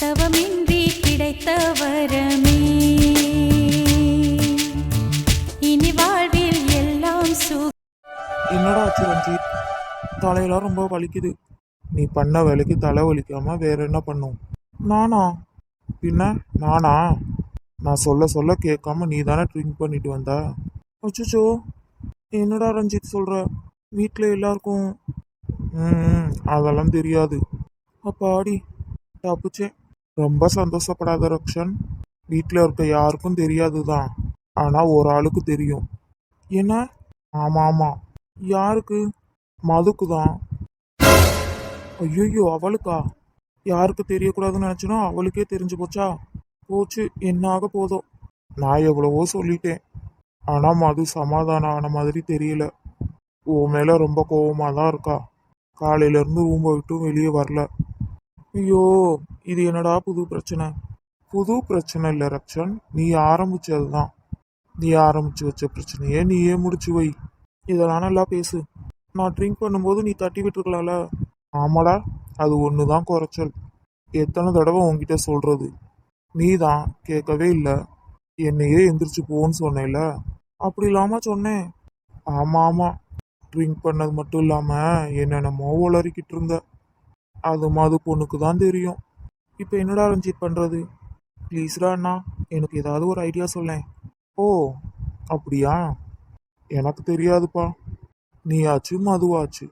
தவமின்றி கிடைத்த வரமே இனி வாழ்வில் எல்லாம் சு. என்னடா ஆச்சு ரஞ்சித் தலையெல்லாம் ரொம்ப வலிக்குது. நீ பண்ண வேலைக்கு தலை வலிக்காம வேற என்ன பண்ணும்? நானா? பின்ன நானா? நான் சொல்ல சொல்ல கேட்காம நீ தானே ட்ரிங்க் பண்ணிட்டு வந்த? அச்சோ என்னடா ரஞ்சித் சொல்ற? வீட்டில் எல்லாருக்கும்? ம் அதெல்லாம் தெரியாது. அப்பாடி தப்புச்சேன். ரொம்ப சந்தோஷப்படாத ரக்ஷன். வீட்டில் இருக்க யாருக்கும் தெரியாது தான் ஆனால் ஒரு ஆளுக்கு தெரியும். என்ன? ஆமாம் ஆமாம் யாருக்கு? மதுக்கு தான் ஐயோ அவளுக்கா? யாருக்கு தெரியக்கூடாதுன்னு நினச்சினா அவளுக்கே தெரிஞ்சு போச்சா? போச்சு என்ன ஆக நான் எவ்வளவோ சொல்லிட்டேன். ஆனால் மது சமாதானம் ஆன மாதிரி தெரியல. உன் மேலே ரொம்ப கோவமாக தான் இருக்கா காலையிலேருந்து ரூமை விட்டும் வெளியே வரல. ஐயோ இது என்னடா புது பிரச்சனை? புது பிரச்சனை இல்லை ரக்ஷன். நீ ஆரம்பிச்சது தான். நீ ஆரம்பிச்சு வச்ச பிரச்சனையே நீயே முடிச்சு வை. இதெல்லாம் நல்லா பேசு. நான் ட்ரிங்க் பண்ணும்போது நீ தட்டி விட்டுருக்கலாம்ல. ஆமாடா அது ஒன்று தான் குறைச்சல். எத்தனை தடவை உங்ககிட்ட சொல்கிறது நீ தான் கேட்கவே இல்லை. என்னையே எந்திரிச்சு போன்னு சொன்னேல அப்படி இல்லாமல் சொன்னேன். ஆமாம் ஆமாம் ட்ரிங்க் பண்ணது மட்டும் இல்லாமல் என்னென்னமோ உளறிக்கிட்டு இருந்த. அது மது பொண்ணுக்கு தான் தெரியும். இப்போ என்னடா ரஞ்சித் பண்ணுறது ப்ளீஸ்டா அண்ணா எனக்கு ஏதாவது ஒரு ஐடியா சொல்லேன். ஓ அப்படியா? எனக்கு தெரியாதுப்பா. நீயாச்சு மதுவாச்சு.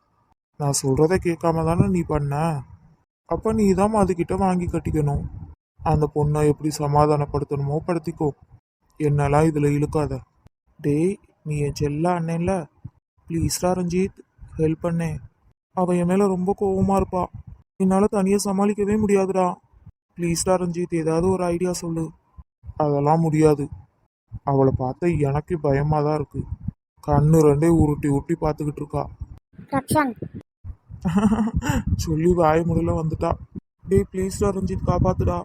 நான் சொல்கிறத கேட்காம தானே நீ பண்ண? அப்போ நீ தான் மதுக்கிட்ட வாங்கி கட்டிக்கணும். அந்த பொண்ணை எப்படி சமாதானப்படுத்தணுமோ படுத்திக்கோ. என்னெல்லாம் இதில் இழுக்காத. டேய் நீ என் செல்ல அண்ணன்ல ப்ளீஸ்டா ரஞ்சித் ஹெல்ப் பண்ணேன் அவ என் மேலே ரொம்ப கோபமாக இருப்பா. என்னால தனியா சமாளிக்கவே முடியாதுடா. ப்ளீஸ்டா ரஞ்சித் ஏதாவது ஒரு ஐடியா சொல்லு. அதெல்லாம் முடியாது. அவளை பார்த்தா எனக்கு பயமா தான் இருக்கு. கண்ணு ரெண்டே உருட்டி உருட்டி பார்த்துக்கிட்டு இருக்கா. ரக்ஷன். சொல்லி வாய முடியல வந்துட்டா. டேய் ப்ளீஸ்டா ரஞ்சித் காப்பாத்துடா.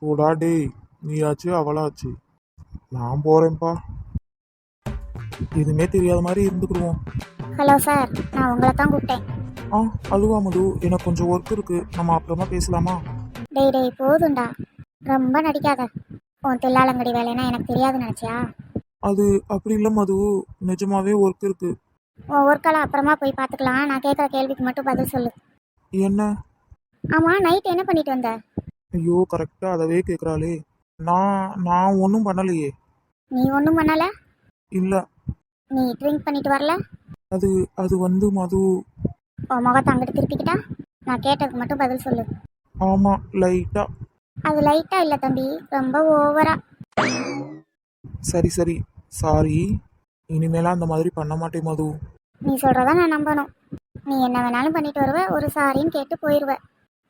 போடா டேய் நீயாச்சு அவளாச்சு. நான் போறேன்ப்பா. எதுவுமே தெரியாத மாதிரி இருந்துக்கிடுவோம். ஹலோ சார் நான் உங்களை தான் கூப்பிட்டேன். ஆ அழுவா மது. எனக்கு கொஞ்சம் ஒர்க் இருக்கு. நம்ம அப்புறமா பேசலாமா? டேய் டேய் போதும்டா. ரொம்ப நடிக்காத. உன் தில்லாலங்கடி வேலைன்னா எனக்கு தெரியாதுன்னு நினச்சியா? அது அப்படி இல்லை மது. நிஜமாவே ஒர்க் இருக்கு. உன் ஒர்க்கெல்லாம் அப்புறமா போய் பார்த்துக்கலாம் நான் கேட்குற கேள்விக்கு மட்டும் பதில் சொல்லு. என்ன? ஆமாம் நைட் என்ன பண்ணிட்டு வந்த? ஐயோ கரெக்டாக அதவே கேட்குறாளே நான் நான் ஒன்றும் பண்ணலையே. நீ ஒன்றும் பண்ணல? இல்லை. நீ ட்ரிங்க் பண்ணிட்டு வரல? அது அது வந்து மது உன் முகத்தை அங்கிட்டு திருப்பிக்கிட்டா? நான் கேட்டதுக்கு மட்டும் பதில் சொல்லு. ஆமாம் லைட்டாக அது லைட்டாக இல்லை தம்பி ரொம்ப ஓவரா சரி சரி. சாரி இனிமேலாம் அந்த மாதிரி பண்ண மாட்டேன் மது. நீ சொல்கிறத நான் நம்பணும். நீ என்ன வேணாலும் பண்ணிட்டு வருவ ஒரு சாரின்னு கேட்டு போயிடுவ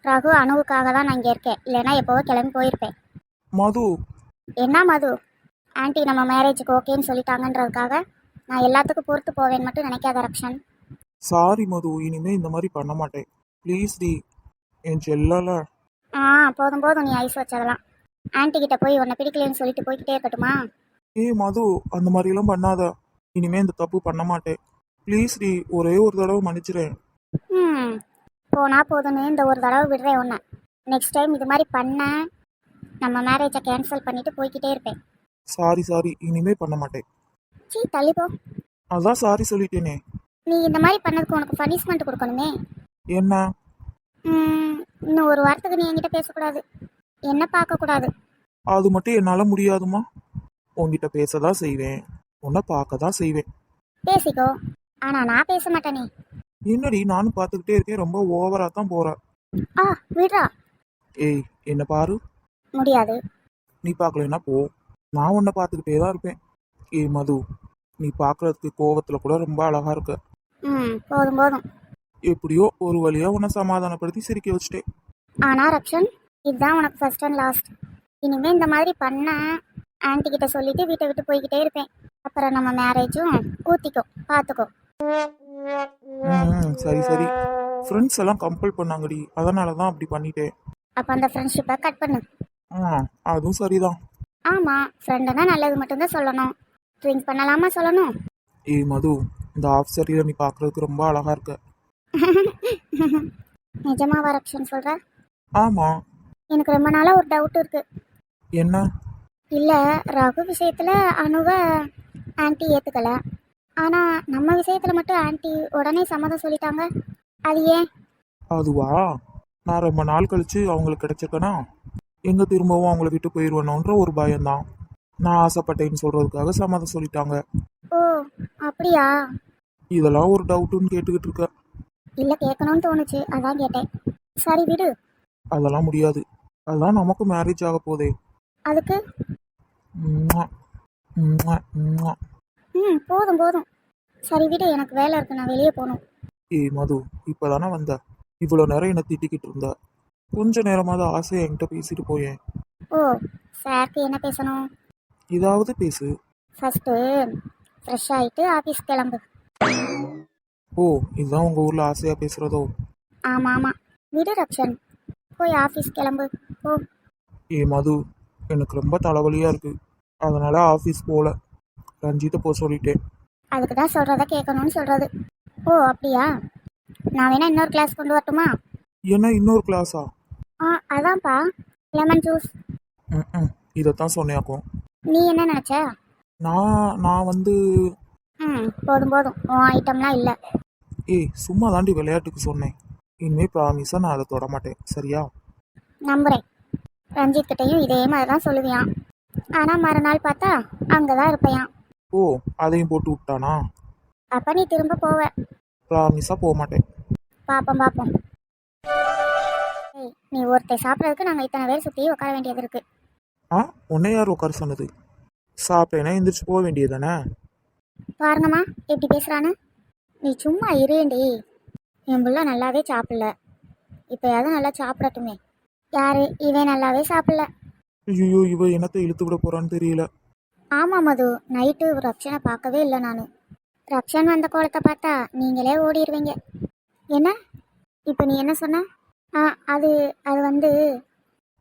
ரகு அணுவுக்காக தான் நான் இங்கே இருக்கேன். இல்லைன்னா எப்போவோ கிளம்பி போயிருப்பேன். மது. என்ன மது? ஆன்ட்டி நம்ம மேரேஜுக்கு ஓகேன்னு சொல்லிட்டாங்கன்றதுக்காக நான் எல்லாத்துக்கும் பொறுத்து போவேன்னு மட்டும் நினைக்காத ரக்ஷன். சாரி மது இனிமே இந்த மாதிரி பண்ண மாட்டேன். Please T N செல்லல. ஆ போதும் போதும் நீ ஐஸ் வச்சதெல்லாம் ஆன்ட்டி கிட்ட போய் உன்னை பிடிக்கலன்னு சொல்லிட்டு போய்கிட்டே இருக்கட்டுமா? ஏய் மது அந்த மாதிரிலாம் பண்ணாத. இனிமே இந்த தப்பு பண்ண மாட்டேன். ப்ளீஸ் டி ஒரே ஒரு தடவை மன்னிச்சிரேன் ம் போனா போதும்னு இந்த ஒரு தடவை விடுறேன் உன்னை. நெக்ஸ்ட் டைம் இது மாதிரி பண்ண நம்ம மேரேஜை கேன்சல் பண்ணிட்டு போய்கிட்டே இருப்பேன். சாரி சாரி இனிமே பண்ண மாட்டேன். சீ தள்ளி போ. அதான் சாரி சொல்லிட்டேனே. நீ இந்த மாதிரி பண்ணதுக்கு உனக்கு பனிஷ்மெண்ட் கொடுக்கணுமே. என்ன? இன்னும் ஒரு வாரத்துக்கு நீ என்கிட்ட பேசக்கூடாது. என்ன பார்க்கக்கூடாது? அது மட்டும் என்னால முடியாதுமா உன்கிட்ட பேசதான் செய்வேன். உன்னை பார்க்க தான் செய்வேன். பேசிக்கோ. ஆனால் நான் பேச மாட்டேனே. என்னடி நானும் பார்த்துக்கிட்டே இருக்கேன். ரொம்ப ஓவரா தான் போற. ஆ விடுறா. ஏய் என்ன பாரு. முடியாது. நீ பார்க்கலன்னா போ. நான் உன்னை பார்த்துக்கிட்டே தான் இருப்பேன். ஏய் மது நீ பார்க்கறதுக்கு கோவத்துல கூட ரொம்ப அழகா இருக்க. போதும் போதும். எப்படியோ ஒரு வழியா உன்னை சமாதானப்படுத்தி சிரிக்க வச்சுட்டேன். ஆனால் ரக்ஷன் இதுதான் உனக்கு ஃபர்ஸ்ட் அண்ட் லாஸ்ட் இனிமேல் இந்த மாதிரி பண்ண ஆன்ட்டி கிட்ட சொல்லிட்டு வீட்டை விட்டு போய்கிட்டே இருப்பேன். அப்புறம் நம்ம மேரேஜும் ஊத்திக்கோ பார்த்துக்கோ ம், சரி சரி. ஃப்ரெண்ட்ஸ் எல்லாம் கம்பல் பண்ணாங்கடி. அதனால தான் அப்படி பண்ணிட்டேன். அப்போ அந்த ஃப்ரெண்ட்ஷிப்பை கட் பண்ணு. ஆ அதுவும் சரிதான். ஆமாம் ஃப்ரெண்டுனா நல்லது மட்டும்தான் சொல்லணும். ட்ரிங்க் பண்ணலாமா சொல்லணும்? ஏய் மது இந்த ஆஃப் சரியில நீ பார்க்கறதுக்கு ரொம்ப அழகா இருக்க. நிஜமாவா ரக்ஷன் சொல்கிற ஆமா. எனக்கு ரொம்ப நாளாக ஒரு டவுட் இருக்கு. என்ன? இல்லை ரகு விஷயத்தில் அணுவை ஆன்ட்டி ஏற்றுக்கல ஆனால் நம்ம விஷயத்தில் மட்டும் ஆன்ட்டி உடனே சம்மதம் சொல்லிட்டாங்க. அது ஏன்? அதுவா? நான் ரொம்ப நாள் கழிச்சு அவங்களுக்கு கிடைச்சிருக்கேனா? எங்க திரும்பவும் அவங்கள விட்டு போயிடுவேணுன்ற ஒரு பயம்தான். நான் ஆசைப்பட்டேன்னு சொல்றதுக்காக சம்மதம் சொல்லிட்டாங்க. ஓ அப்படியா? இதெல்லாம் ஒரு டவுட்டுன்னு கேட்டுக்கிட்டு இருக்க. இல்லை கேட்கணும்னு தோணுச்சு. அதான் கேட்டேன். சரி விடு. அதெல்லாம் முடியாது. அதெல்லாம் நமக்கு மேரேஜ் ஆக போதே. அதுக்கு? ம்ம். ம்ம். ம்ம். ம் போதும் போதும். சரி விடு. எனக்கு வேலை இருக்கு. நான் வெளியே போகணும். ஏய் மது இப்பதானே வந்த? இவ்வளோ நேரம் என்னை திட்டிக்கிட்டு இருந்த. கொஞ்ச நேரமாவது ஆசையை என்கிட்ட பேசிட்டு போயேன். ஓ சாருக்கு என்ன பேசணும்? இதாவது பேசு. ஃபஸ்ட்டு ஃப்ரெஷ் ஆகிட்டு ஆஃபீஸ் கிளம்பு. ஓ இதுதான் உங்க ஊர்ல ஆசையா பேசுறதோ? ஆமாம் ஆமாம் விடு ரக்ஷன். போய் ஆஃபீஸ் கிளம்பு. ஓ ஏ மது எனக்கு ரொம்ப தலைவலியா இருக்கு. அதனால ஆஃபீஸ் போகல ரஞ்சித்தை போக சொல்லிட்டேன். அதுக்கு தான் சொல்கிறத கேட்கணும்னு சொல்கிறது ஓ அப்படியா? நான் வேணா இன்னொரு கிளாஸ் கொண்டு வரட்டுமா? என்ன இன்னொரு கிளாஸா ஆ? அதான்ப்பா. லெமன் ஜூஸ் இதைத்தான் சொன்னேயாக்கும் நீ என்ன நினச்ச? நான் நான் வந்து ம் போதும் போதும். உன் ஐட்டம்லாம் இல்லை. ஏய் சும்மா தாண்டி விளையாட்டுக்கு சொன்னேன். இனிமே ப்ராமிஸா நான் அதை தொட மாட்டேன். சரியா? நம்புகிறேன் ரஞ்சித் கிட்டேயும் இதே மாதிரி தான் சொல்லுவியான் ஆனால் மறுநாள் பார்த்தா அங்கே தான் இருப்பையான் ஓ அதையும் போட்டு விட்டானா? அப்போ நீ திரும்ப போவ. ப்ராமிஸா போக மாட்டேன். பார்ப்போம் பார்ப்போம் ஏய் நீ ஒருத்தர் சாப்பிட்றதுக்கு நாங்கள் இத்தனை பேர் சுற்றி உட்கார வேண்டியது இருக்குது ஆ உன்னை யார் உட்கார சொன்னது? சாப்பிட்டேன்னா எந்திரிச்சு போக வேண்டியதானே பாருங்கம்மா எப்படி பேசுகிறான்னு நீ சும்மா இருண்டி என் புள்ள நல்லாவே சாப்பிடல. இப்போயாவது நல்லா சாப்பிடட்டுமே. யாரு? இவன் நல்லாவே சாப்பிடல. ஐயோ இவ என்னத்தை இழுத்து விட போறான்னு தெரியல. ஆமாம் மது. நைட்டு ரக்ஷனை பார்க்கவே இல்லை நான். ரக்ஷன் வந்த கோலத்தை பார்த்தா நீங்களே ஓடிடுவீங்க என்ன? இப்போ நீ என்ன சொன்ன? ஆ அது அது வந்து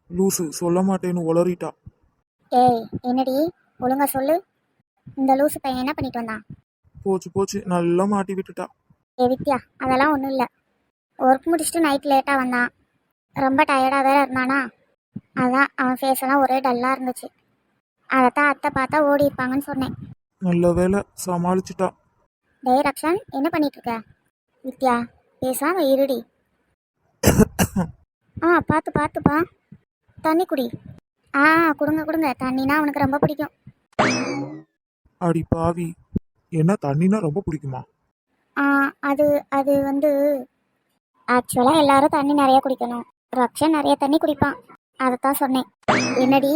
லூசு சொல்ல மாட்டேன்னு உளறிட்டா. ஏய் என்னடி? ஒழுங்கா சொல்லு. இந்த லூசு பையன் என்ன பண்ணிட்டு வந்தான்? போச்சு போச்சு. நல்லா மாட்டி விட்டுட்டா. ஏ வித்யா அதெல்லாம் ஒன்றும் இல்லை. ஒர்க் முடிச்சுட்டு நைட் லேட்டாக வந்தான். ரொம்ப டயர்டாக வேற இருந்தானா? அதான் அவன் ஃபேஸ் எல்லாம் ஒரே டல்லாக இருந்துச்சு. அதைத்தான் அத்தை பார்த்தா ஓடி இருப்பாங்கன்னு சொன்னேன். நல்ல வேலை சமாளிச்சிட்டா. டேய் ரக்ஷன் என்ன பண்ணிட்டு இருக்க வித்யா பேசாம இருடி. ஆ பார்த்து பார்த்துப்பா. தண்ணி குடி. ஆ கொடுங்க கொடுங்க. தண்ணினா அவனுக்கு ரொம்ப பிடிக்கும். அடி பாவி. என்ன தண்ணினா ரொம்ப பிடிக்குமா? ஆ அது அது வந்து ஆக்சுவலாக எல்லாரும் தண்ணி நிறைய குடிக்கணும். ரக்ஷன் நிறைய தண்ணி குடிப்பான். அதைத்தான் சொன்னேன். என்னடி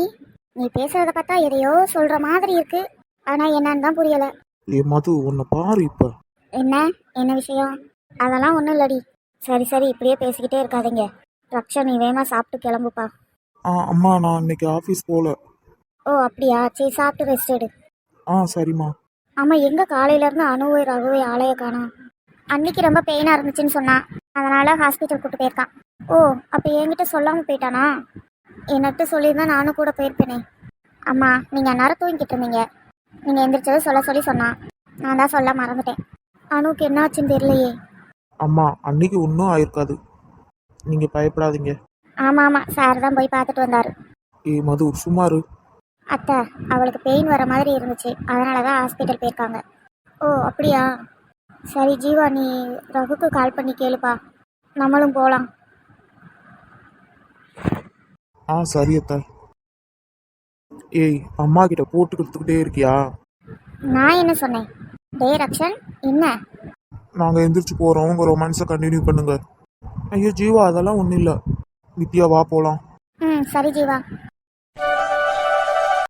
நீ பேசுறத பார்த்தா எதையோ சொல்ற மாதிரி இருக்கு. ஆனா என்னன்னு தான் புரியல. ஏ மது உன்னை பாரு இப்ப. என்ன? என்ன விஷயம்? அதெல்லாம் ஒன்றும் இல்லடி. சரி சரி இப்படியே பேசிக்கிட்டே இருக்காதீங்க. ரக்ஷன் நீ வேகமாக சாப்பிட்டு கிளம்புப்பா. ஆ அம்மா நான் இன்னைக்கு ஆஃபீஸ் போகல ஓ அப்படியா? சரி சாப்பிட்டு ரெஸ்ட் எடு. ஆ சரிம்மா. ஆமா எங்க காலையில இருந்து அணுவை ரகுவை ஆளைய காணோம் அன்னைக்கு ரொம்ப பெயினா இருந்துச்சுன்னு சொன்னான் அதனால ஹாஸ்பிட்டல் கூட்டு போயிருக்கான். ஓ அப்ப என்கிட்ட சொல்லாம போயிட்டானா? என்னட்டு சொல்லியிருந்தா நானும் கூட போயிருப்பேனே. அம்மா நீங்க அந்நேரம் தூங்கிட்டு இருந்தீங்க. நீங்க எந்திரிச்சது சொல்ல சொல்லி சொன்னான் நான் தான் சொல்ல மறந்துட்டேன். அணுக்கு என்ன ஆச்சுன்னு தெரியலையே. அம்மா அன்னைக்கு ஒன்றும் ஆயிருக்காது. நீங்க பயப்படாதீங்க. ஆமா ஆமா சார் தான் போய் பார்த்துட்டு வந்தாரு. ஏ மது சுமாரு அத்தை அவளுக்கு பெயின் வர மாதிரி இருந்துச்சு. அதனால தான் ஹாஸ்பிட்டல் போயிருக்காங்க. ஓ அப்படியா? சரி ஜீவா நீ ரகுக்கு கால் பண்ணி கேளுப்பா. நம்மளும் போகலாம் ஆ சரி அத்தை. ஏய் அம்மா கிட்ட போட்டு கொடுத்துக்கிட்டே இருக்கியா? நான் என்ன சொன்னேன்? டே ரக்ஷன் என்ன? நாங்க எந்திரிச்சு போறோம். உங்க ரொமான்ஸை கண்டினியூ பண்ணுங்க. ஐயோ ஜீவா அதெல்லாம் ஒன்றும் இல்லை. நித்யா வா போலாம். ம் சரி ஜீவா.